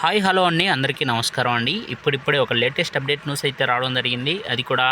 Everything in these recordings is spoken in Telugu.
హాయ్ హలో అండి. అందరికీ నమస్కారం అండి. ఇప్పుడిప్పుడే ఒక లేటెస్ట్ అప్డేట్ న్యూస్ అయితే రావడం జరిగింది. అది కూడా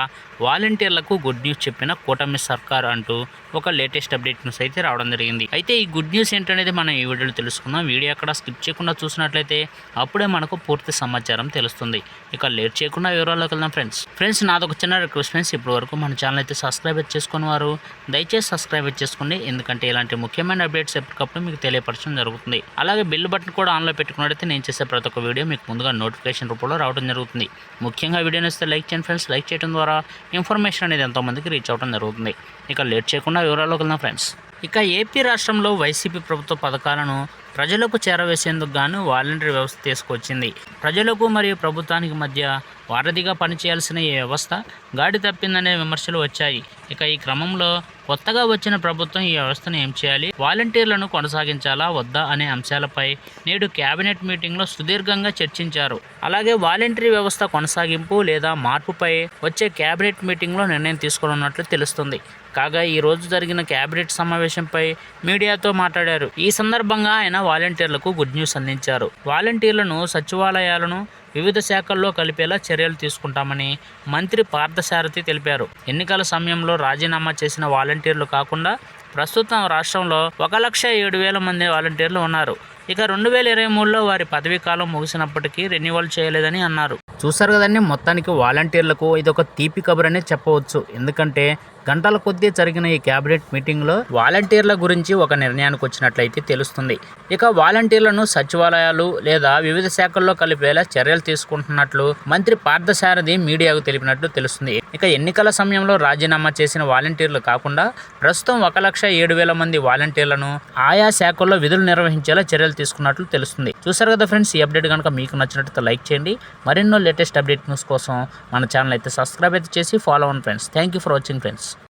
వాలంటీర్లకు గుడ్ న్యూస్ చెప్పిన కూటమి సర్కార్ అంటూ ఒక లేటెస్ట్ అప్డేట్ న్యూస్ అయితే రావడం జరిగింది. అయితే ఈ గుడ్ న్యూస్ ఏంటనేది మనం ఈ వీడియోలో తెలుసుకుందాం. వీడియో అక్కడ స్కిప్ చేయకుండా చూసినట్లయితే అప్పుడే మనకు పూర్తి సమాచారం తెలుస్తుంది. ఇక లేట్ చేయకుండా వివరాల్లోకి వెళ్దాం ఫ్రెండ్స్. ఫ్రెండ్స్ నాదొక చిన్న రిక్వెస్ట్ ఫ్రెండ్స్. ఇప్పటి వరకు మన ఛానల్ అయితే సబ్స్క్రైబ్ చేసుకుని వారు దయచేసి సబ్స్క్రైబ్ చేసుకోండి. ఎందుకంటే ఇలాంటి ముఖ్యమైన అప్డేట్స్ ఎప్పటికప్పుడు మీకు తెలియపరచడం జరుగుతుంది. అలాగే బిల్ బటన్ కూడా ఆన్లో పెట్టుకున్నట్టయితే నేను చేసే ప్రతి ఒక్క వీడియో మీకు ముందుగా నోటిఫికేషన్ రూపంలో రావడం జరుగుతుంది. ముఖ్యంగా వీడియో నచ్చితే లైక్ చేయండి ఫ్రెండ్స్ లైక్ చేయడం ద్వారా ఇన్ఫర్మేషన్ అనేది ఎంతోమందికి రీచ్ అవ్వడం జరుగుతుంది. ఇక లేట్ చేయకుండా వివరాల్లోకి వెళ్దాం ఫ్రెండ్స్ ఇక ఏపీ రాష్ట్రంలో వైసీపీ ప్రభుత్వ పథకాలను ప్రజలకు చేరవేసేందుకు గాను వాలంటరీ వ్యవస్థ తీసుకొచ్చింది. ప్రజలకు మరియు ప్రభుత్వానికి మధ్య వారధిగా పనిచేయాల్సిన ఈ వ్యవస్థ గాడి తప్పిందనే విమర్శలు వచ్చాయి. ఇక ఈ క్రమంలో కొత్తగా వచ్చిన ప్రభుత్వం ఈ వ్యవస్థను ఏం చేయాలి? వాలంటీర్లను కొనసాగించాలా? వద్దా? అనే అంశాలపై నేడు కేబినెట్ మీటింగ్లో సుదీర్ఘంగా చర్చించారు. అలాగే వాలంటరీ వ్యవస్థ కొనసాగింపు లేదా మార్పుపై వచ్చే కేబినెట్ మీటింగ్లో నిర్ణయం తీసుకోనున్నట్లు తెలుస్తుంది. కాగా ఈ రోజు జరిగిన కేబినెట్ సమావేశంపై మీడియాతో మాట్లాడారు. ఈ సందర్భంగా ఆయన వాలంటీర్లకు గుడ్ న్యూస్ అందించారు. వాలంటీర్లను సచివాలయాలను వివిధ శాఖల్లో కలిపేలా చర్యలు తీసుకుంటామని మంత్రి పార్థసారథి తెలిపారు. ఎన్నికల సమయంలో రాజీనామా చేసిన వాలంటీర్లు కాకుండా ప్రస్తుతం రాష్ట్రంలో ఒక లక్ష ఏడు వేల మంది వాలంటీర్లు ఉన్నారు. ఇక రెండు వేల ఇరవై మూడులో వారి పదవీ కాలం ముగిసినప్పటికీ రెన్యువల్ చేయలేదని అన్నారు. చూసారు కదండి మొత్తానికి వాలంటీర్లకు ఇది ఒక తీపి కబురనే చెప్పవచ్చు. ఎందుకంటే గంటల కొద్దీ జరిగిన ఈ కేబినెట్ మీటింగ్లో వాలంటీర్ల గురించి ఒక నిర్ణయానికి వచ్చినట్లయితే తెలుస్తుంది. ఇక వాలంటీర్లను సచివాలయాలు లేదా వివిధ శాఖల్లో కలిపేలా చర్యలు తీసుకుంటున్నట్లు మంత్రి పార్థసారథి మీడియాకు తెలిపినట్లు తెలుస్తుంది. ఇక ఎన్నికల సమయంలో రాజీనామా చేసిన వాలంటీర్లు కాకుండా ప్రస్తుతం ఒక లక్ష ఏడు వేల మంది వాలంటీర్లను ఆయా శాఖల్లో విధులు నిర్వహించేలా చర్యలు తీసుకున్నట్లు తెలుస్తుంది. చూసారు కదా ఫ్రెండ్స్ ఈ అప్డేట్ కనుక మీకు నచ్చినట్లయితే లైక్ చేయండి. మరెన్నో లేటెస్ట్ అప్డేట్ న్యూస్ కోసం మన ఛానల్ అయితే సబ్స్క్రైబ్ అయితే చేసి ఫాలో అవ్వండి friends. Thank you for watching friends